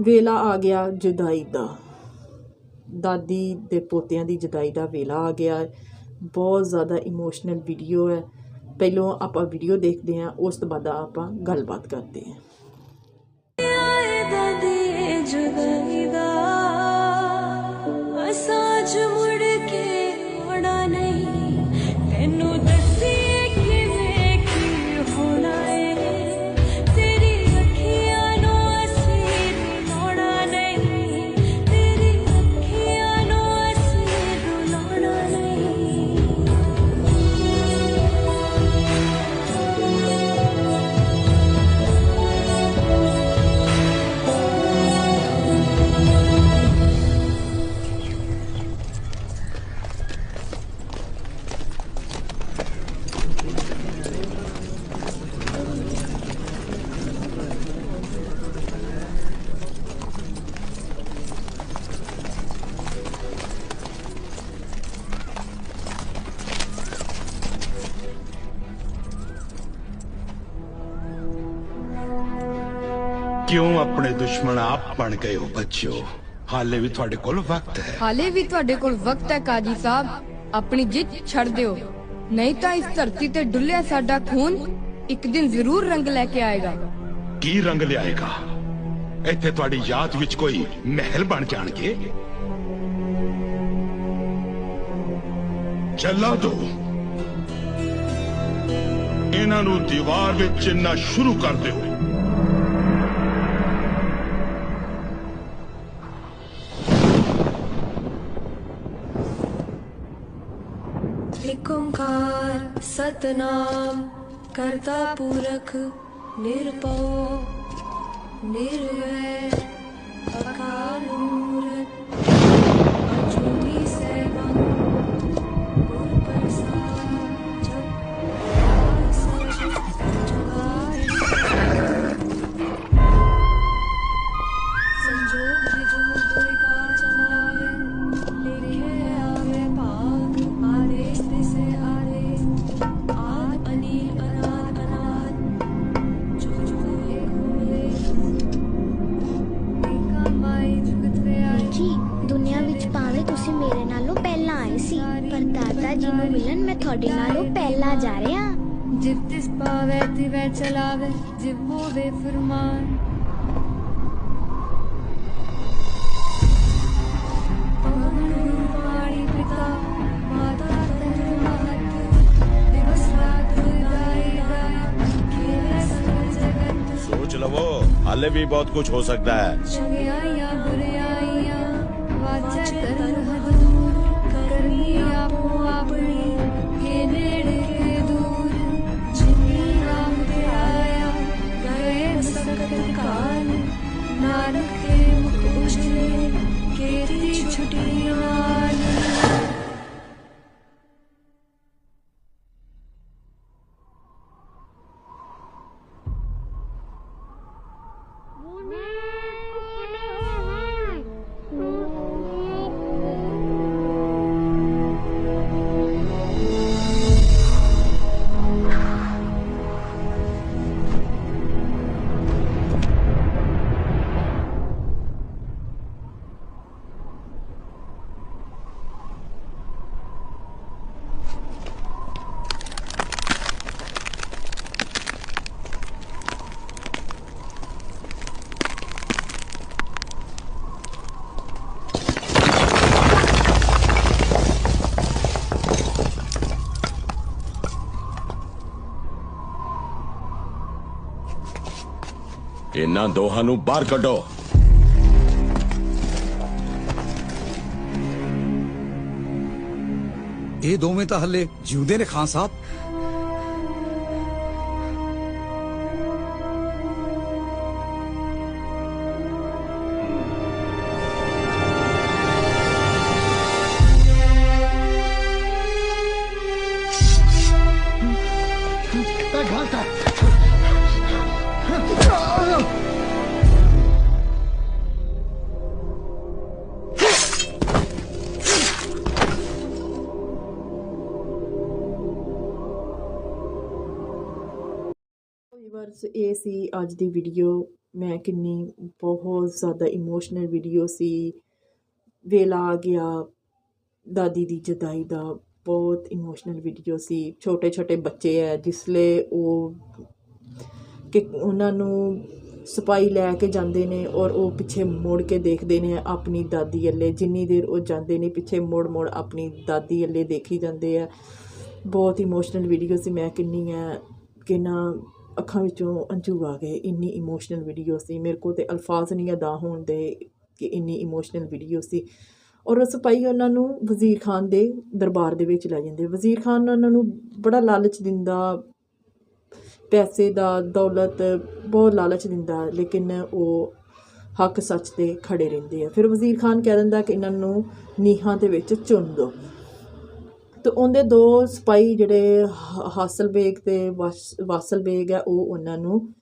ਵੇਲਾ ਆ ਗਿਆ ਜੁਦਾਈ ਦਾ। ਦਾਦੀ ਦੇ ਪੋਤਿਆਂ ਦੀ ਜੁਦਾਈ ਦਾ ਵੇਲਾ ਆ ਗਿਆ। ਬਹੁਤ ਜ਼ਿਆਦਾ ਇਮੋਸ਼ਨਲ ਵੀਡੀਓ ਹੈ। ਪਹਿਲੋਂ ਆਪਾਂ ਵੀਡੀਓ ਦੇਖਦੇ ਹਾਂ, ਉਸ ਤੋਂ ਬਾਅਦ ਆਪਾਂ ਗੱਲਬਾਤ ਕਰਦੇ ਹਾਂ। ਜੁਦਾਈ ਕਿਉਂ ਆਪਣੇ ਦੁਸ਼ਮਣ ਆਪ ਬਣ ਗਏ ਹੋ ਬੱਚਿਓ? ਹਾਲੇ ਵੀ ਤੁਹਾਡੇ ਕੋਲ ਵਕਤ ਹੈ। ਹਾਲੇ ਵੀ ਤੁਹਾਡੇ ਕੋਲ ਵਕਤ ਹੈ ਕਾਜੀ ਸਾਹਿਬ। ਆਪਣੀ ਜਿੱਤ ਛੱਡ ਦਿਓ। ਨਹੀਂ ਤਾਂ ਇਸ ਧਰਤੀ ਤੇ ਡੁੱਲਿਆ ਸਾਡਾ ਖੂਨ ਇੱਕ ਦਿਨ ਜ਼ਰੂਰ ਰੰਗ ਲੈ ਕੇ ਆਏਗਾ। ਕੀ ਰੰਗ ਲਿਆਏਗਾ? ਇੱਥੇ ਤੁਹਾਡੀ ਯਾਦ ਵਿੱਚ ਕੋਈ ਮਹਿਲ ਬਣ ਜਾਣਗੇ? ਚੱਲਾ ਦੋ। ਇਹਨਾਂ ਨੂੰ ਦੀਵਾਰ ਵਿੱਚ ਚਿੰਨਾ ਸ਼ੁਰੂ ਕਰ ਦਿਓ। ਸਤਨਾਮ ਕਰਤਾ ਪੁਰਖ ਨਿਰਭਉ ਨਿਰਵੈਰ ਅਕਾਲ ਮੂਰਤ। ਜੀ, ਦੁਨੀਆ ਵਿੱਚ ਭਾਵੇਂ ਤੁਸੀਂ ਮੇਰੇ ਨਾਲੋਂ ਪਹਿਲਾਂ ਆਏ ਸੀ, ਪਰ ਦਾਦਾ ਜੀ ਨੂੰ ਮਿਲਣ ਮੈਂ ਤੁਹਾਡੇ ਨਾਲੋਂ ਪਹਿਲਾਂ ਜਾ ਰਿਹਾ। ਜਿਵ ਤਿਸ ਪਾਵੇ ਤਿਵੈ ਚਲਾਵੇ ਜਿਵ ਹੋਵੇ ਫਰਮਾਨ। पहले भी बहुत कुछ हो सकता है चंगियाइयाँ बुरियाइयाँ वाचा कर्म हजूर करनी ਇਹਨਾਂ ਦੋਹਾਂ ਨੂੰ ਬਾਹਰ ਕੱਢੋ। ਇਹ ਦੋਵੇਂ ਤਾਂ ਹੱਲੇ ਜਿਉਂਦੇ ਨੇ ਖਾਨ ਸਾਹਿਬ। ਵੀਵਰਸ ਇਹ ਸੀ ਅੱਜ ਦੀ ਵੀਡੀਓ ਮੈਂ ਕਿੰਨੀ ਬਹੁਤ ਜ਼ਿਆਦਾ ਇਮੋਸ਼ਨਲ ਵੀਡੀਓ ਸੀ। ਵੇਲਾ ਆ ਗਿਆ, ਦਾਦੀ ਦੀ ਜਦਾਈ ਦਾ ਬਹੁਤ ਇਮੋਸ਼ਨਲ ਵੀਡੀਓ ਸੀ। ਛੋਟੇ ਛੋਟੇ ਬੱਚੇ ਹੈ ਜਿਸਲੇ ਉਹ ਕਿ ਉਹਨਾਂ ਨੂੰ ਸਪਾਈ ਲੈ ਕੇ ਜਾਂਦੇ ਨੇ ਔਰ ਉਹ ਪਿੱਛੇ ਮੁੜ ਕੇ ਦੇਖਦੇ ਨੇ ਆਪਣੀ ਦਾਦੀ ਅੱਲੇ ਜਿੰਨੀ ਦੇਰ ਉਹ ਜਾਂਦੇ ਨੇ, ਪਿੱਛੇ ਮੁੜ ਮੁੜ ਆਪਣੀ ਦਾਦੀ ਅੱਲੇ ਦੇਖੀ ਜਾਂਦੇ ਆ ਬਹੁਤ ਇਮੋਸ਼ਨਲ ਵੀਡੀਓ ਸੀ, ਮੈਂ ਕਿੰਨੀ ਹੈ ਕਿ ਨਾ ਅੱਖਾਂ ਵਿੱਚੋਂ ਅੰਜੂ ਆ ਗਏ, ਇੰਨੀ ਇਮੋਸ਼ਨਲ ਵੀਡੀਓ ਸੀ। ਮੇਰੇ ਕੋਲ ਤੇ ਅਲਫਾਜ਼ ਨਹੀਂ ਅਦਾ ਹੋਣ ਦੇ ਕਿ ਇੰਨੀ ਇਮੋਸ਼ਨਲ ਵੀਡੀਓ ਸੀ। ਔਰ ਉਹ ਉਹਨਾਂ ਨੂੰ ਵਜ਼ੀਰ ਖਾਨ ਦੇ ਦਰਬਾਰ ਦੇ ਵਿੱਚ ਲੈ ਜਾਂਦੇ। ਵਜ਼ੀਰ ਖਾਨ ਉਹਨਾਂ ਨੂੰ ਬੜਾ ਲਾਲਚ ਦਿੰਦਾ, ਪੈਸੇ ਦਾ ਦੌਲਤ, ਬਹੁਤ ਲਾਲਚ ਦਿੰਦਾ, ਲੇਕਿਨ ਉਹ ਹੱਕ ਸੱਚ ਤੇ ਖੜੇ ਰਹਿੰਦੇ ਆ। ਫਿਰ ਵਜ਼ੀਰ ਖਾਨ ਕਹਿ ਦਿੰਦਾ ਕਿ ਇਹਨਾਂ ਨੂੰ ਨੀਹਾਂ ਦੇ ਵਿੱਚ ਚੁਣ ਦਿਓ ਤੇ ਉਹਦੇ ਦੋ ਸਿਪਾਹੀ ਜਿਹੜੇ ਹ- ਹਾਸਲ ਬੇਗ ਤੇ ਵਾਸ- ਵਾਸਲ ਬੇਗ ਹੈ ਉਹ ਉਹਨਾਂ ਨੂੰ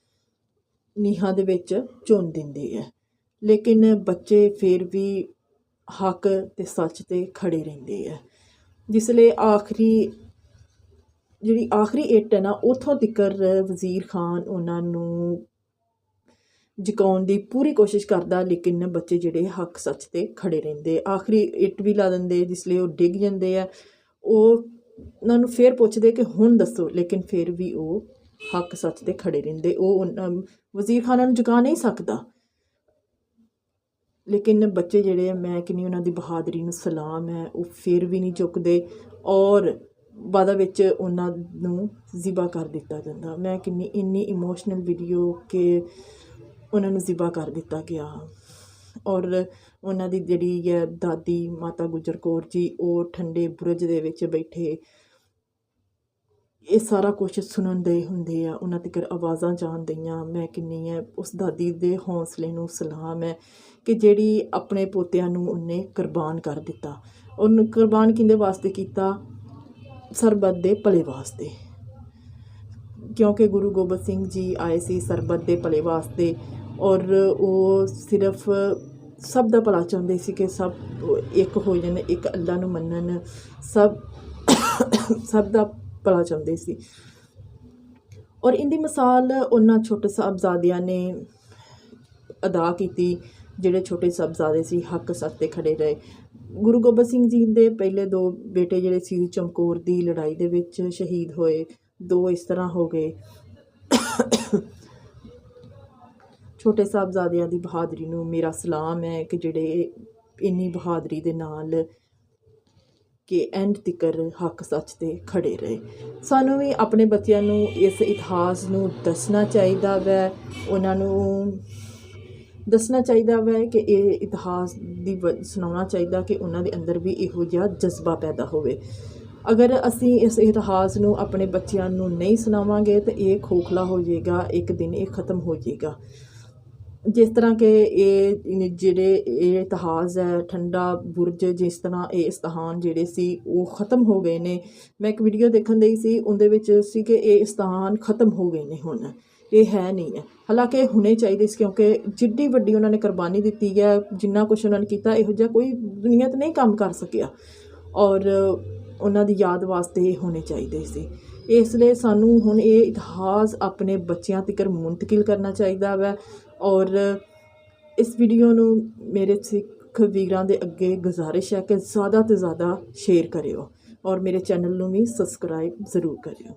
ਨੀਹਾਂ ਦੇ ਵਿੱਚ ਚੁਣ ਦਿੰਦੇ ਹੈ ਲੇਕਿਨ ਬੱਚੇ ਫਿਰ ਵੀ ਹੱਕ ਤੇ ਸੱਚ ਤੇ ਖੜੇ ਰਹਿੰਦੇ ਹੈ ਜਿਸ ਲਈ ਆਖਰੀ, ਜਿਹੜੀ ਆਖਰੀ ਇੱਟ ਹੈ ਨਾ, ਉਥੋਂ ਤਿੱਕਰ ਵਜ਼ੀਰ ਖਾਨ ਉਹਨਾਂ ਨੂੰ ਜਕਾਉਣ ਦੀ ਪੂਰੀ ਕੋਸ਼ਿਸ਼ ਕਰਦਾ, ਲੇਕਿਨ ਬੱਚੇ ਜਿਹੜੇ ਹੱਕ ਸੱਚ ਤੇ ਖੜੇ ਰਹਿੰਦੇ। ਆਖਰੀ ਇੱਟ ਵੀ ਲਾ ਦਿੰਦੇ, ਜਿਸ ਲਈ ਉਹ ਡਿੱਗ ਜਾਂਦੇ ਆ। ਉਹ ਉਹਨਾਂ ਨੂੰ ਫਿਰ ਪੁੱਛਦੇ ਕਿ ਹੁਣ ਦੱਸੋ, ਲੇਕਿਨ ਫਿਰ ਵੀ ਉਹ ਹੱਕ ਸੱਚ ਤੇ ਖੜੇ ਰਹਿੰਦੇ। ਉਹ ਉਹਨਾਂ- ਵਜ਼ੀਰ ਖਾਨਾਂ ਨੂੰ ਜਗਾ ਨਹੀਂ ਸਕਦਾ। ਲੇਕਿਨ ਬੱਚੇ ਜਿਹੜੇ ਆ, ਮੈਂ ਕਿੰਨੀ ਉਹਨਾਂ ਦੀ ਬਹਾਦਰੀ ਨੂੰ ਸਲਾਮ ਹੈ, ਉਹ ਫਿਰ ਵੀ ਨਹੀਂ ਚੁੱਕਦੇ ਔਰ ਬਾਅਦ ਵਿੱਚ ਉਹਨਾਂ ਨੂੰ ਜ਼ਿਬਾ ਕਰ ਦਿੱਤਾ ਜਾਂਦਾ। ਮੈਂ ਕਿੰਨੀ, ਇੰਨੀ ਇਮੋਸ਼ਨਲ ਵੀਡੀਓ ਕਿ ਉਹਨਾਂ ਨੂੰ ਜ਼ਿਬਾ ਕਰ ਦਿੱਤਾ ਗਿਆ। ਔਰ ਉਹਨਾਂ ਦੀ ਜਿਹੜੀ ਹੈ ਦਾਦੀ ਮਾਤਾ ਗੁਜਰ ਕੌਰ ਜੀ, ਉਹ ਠੰਡੇ ਬੁਰਜ ਦੇ ਵਿੱਚ ਬੈਠੇ। ਇਹ ਸਾਰਾ ਕੁਝ ਸੁਣਨ ਦੇ ਹੁੰਦੇ ਆ। ਉਹਨਾਂ ਤੱਕ ਆਵਾਜ਼ਾਂ ਜਾਂਦੀਆਂ ਮੈਂ ਕਿੰਨੀ ਹੈ ਉਸ ਦਾਦੀ ਦੇ ਹੌਸਲੇ ਨੂੰ ਸਲਾਮ ਹੈ ਕਿ ਜਿਹੜੀ ਆਪਣੇ ਪੋਤਿਆਂ ਨੂੰ ਉਹਨੇ ਕੁਰਬਾਨ ਕਰ ਦਿੱਤਾ। ਉਹਨੂੰ ਕੁਰਬਾਨ ਕਿੰਦੇ ਵਾਸਤੇ ਕੀਤਾ? ਸਰਬੱਤ ਦੇ ਭਲੇ ਵਾਸਤੇ। ਕਿਉਂਕਿ ਗੁਰੂ ਗੋਬਿੰਦ ਸਿੰਘ ਜੀ ਆਏ ਸੀ ਸਰਬੱਤ ਦੇ ਭਲੇ ਵਾਸਤੇ ਔਰ ਉਹ ਸਿਰਫ ਸਭ ਦਾ ਭਲਾ ਚਾਹੁੰਦੇ ਸੀ ਕਿ ਸਭ ਇੱਕ ਹੋ ਜਾਣ, ਇੱਕ ਅੱਲਾ ਨੂੰ ਮੰਨਣ, ਸਭ ਸਭ ਦਾ ਭਲਾ ਚਾਹੁੰਦੇ ਸੀ। ਔਰ ਇਹਦੀ ਮਿਸਾਲ ਉਹਨਾਂ ਛੋਟੇ ਸਾਹਿਬਜ਼ਾਦਿਆਂ ਨੇ ਅਦਾ ਕੀਤੀ, ਜਿਹੜੇ ਛੋਟੇ ਸਾਹਿਬਜ਼ਾਦੇ ਸੀ, ਹੱਕ ਸੱਚ ਤੇ ਖੜੇ ਰਹੇ। ਗੁਰੂ ਗੋਬਿੰਦ ਸਿੰਘ ਜੀ ਦੇ ਪਹਿਲੇ ਦੋ ਬੇਟੇ ਜਿਹੜੇ ਸੀ, ਚਮਕੌਰ ਦੀ ਲੜਾਈ ਦੇ ਵਿੱਚ ਸ਼ਹੀਦ ਹੋਏ, ਦੋ ਇਸ ਤਰ੍ਹਾਂ ਹੋ ਗਏ। ਛੋਟੇ ਸਾਹਿਬਜ਼ਾਦਿਆਂ ਦੀ ਬਹਾਦਰੀ ਨੂੰ ਮੇਰਾ ਸਲਾਮ ਹੈ ਕਿ ਜਿਹੜੇ ਇੰਨੀ ਬਹਾਦਰੀ ਦੇ ਨਾਲ ਕਿ ਐਂਡ ਤਿਕਰ ਹੱਕ ਸੱਚ ਤੇ ਖੜੇ ਰਹੇ। ਸਾਨੂੰ ਵੀ ਆਪਣੇ ਬੱਚਿਆਂ ਨੂੰ ਇਸ ਇਤਿਹਾਸ ਨੂੰ ਦੱਸਣਾ ਚਾਹੀਦਾ ਵੈ, ਉਹਨਾਂ ਨੂੰ ਦੱਸਣਾ ਚਾਹੀਦਾ ਵੈ ਕਿ ਇਹ ਇਤਿਹਾਸ ਦੀ ਵ- ਸੁਣਾਉਣਾ ਚਾਹੀਦਾ ਕਿ ਉਹਨਾਂ ਦੇ ਅੰਦਰ ਵੀ ਇਹੋ ਜਿਹਾ ਜਜ਼ਬਾ ਪੈਦਾ ਹੋਵੇ। ਅਗਰ ਅਸੀਂ ਇਸ ਇਤਿਹਾਸ ਨੂੰ ਆਪਣੇ ਬੱਚਿਆਂ ਨੂੰ ਨਹੀਂ ਸੁਣਾਵਾਂਗੇ ਤਾਂ ਇਹ ਖੋਖਲਾ ਹੋ ਜਾਏਗਾ, ਇੱਕ ਦਿਨ ਇਹ ਖਤਮ ਹੋ ਜਾਏਗਾ। ਜਿਸ ਤਰ੍ਹਾਂ ਕਿ ਇਹ ਜਿਹੜੇ, ਇਹ ਇਤਿਹਾਸ ਹੈ, ਠੰਡਾ ਬੁਰਜ, ਜਿਸ ਤਰ੍ਹਾਂ ਇਹ ਇਸਤਹਾਨ ਜਿਹੜੇ ਸੀ, ਉਹ ਖਤਮ ਹੋ ਗਏ ਨੇ। ਮੈਂ ਇੱਕ ਵੀਡੀਓ ਦੇਖਣ ਦਈ ਸੀ, ਉਹਦੇ ਵਿੱਚ ਸੀ ਕਿ ਇਹ ਇਸਤਹਾਨ ਖਤਮ ਹੋ ਗਏ ਨੇ ਹੁਣ। ਇਹ ਹੈ ਨਹੀਂ ਹੈ। ਹਾਲਾਂਕਿ ਇਹ ਹੋਣੇ ਚਾਹੀਦੇ ਸੀ, ਕਿਉਂਕਿ ਜਿੱਡੀ ਵੱਡੀ ਉਹਨਾਂ ਨੇ ਕੁਰਬਾਨੀ ਦਿੱਤੀ ਹੈ, ਜਿੰਨਾ ਕੁਝ ਉਹਨਾਂ ਨੇ ਕੀਤਾ, ਇਹੋ ਜਿਹਾ ਕੋਈ ਦੁਨੀਆ 'ਤੇ ਨਹੀਂ ਕੰਮ ਕਰ ਸਕਿਆ। ਔਰ ਉਹਨਾਂ ਦੀ ਯਾਦ ਵਾਸਤੇ ਇਹ ਹੋਣੇ ਚਾਹੀਦੇ ਸੀ। ਇਸ ਲਈ ਸਾਨੂੰ ਹੁਣ ਇਹ ਇਤਿਹਾਸ ਆਪਣੇ ਬੱਚਿਆਂ ਤੱਕ ਮੁੰਤਕਿਲ ਕਰਨਾ ਚਾਹੀਦਾ ਵੈ। ਔਰ ਇਸ ਵੀਡੀਓ ਨੂੰ ਮੇਰੇ ਸਿੱਖ ਵੀਰਾਂ ਦੇ ਅੱਗੇ ਗੁਜ਼ਾਰਿਸ਼ ਹੈ ਕਿ ਜ਼ਿਆਦਾ ਤੋਂ ਜ਼ਿਆਦਾ ਸ਼ੇਅਰ ਕਰਿਓ। ਔਰ ਮੇਰੇ ਚੈਨਲ ਨੂੰ ਵੀ ਸਬਸਕ੍ਰਾਈਬ ਜ਼ਰੂਰ ਕਰਿਓ।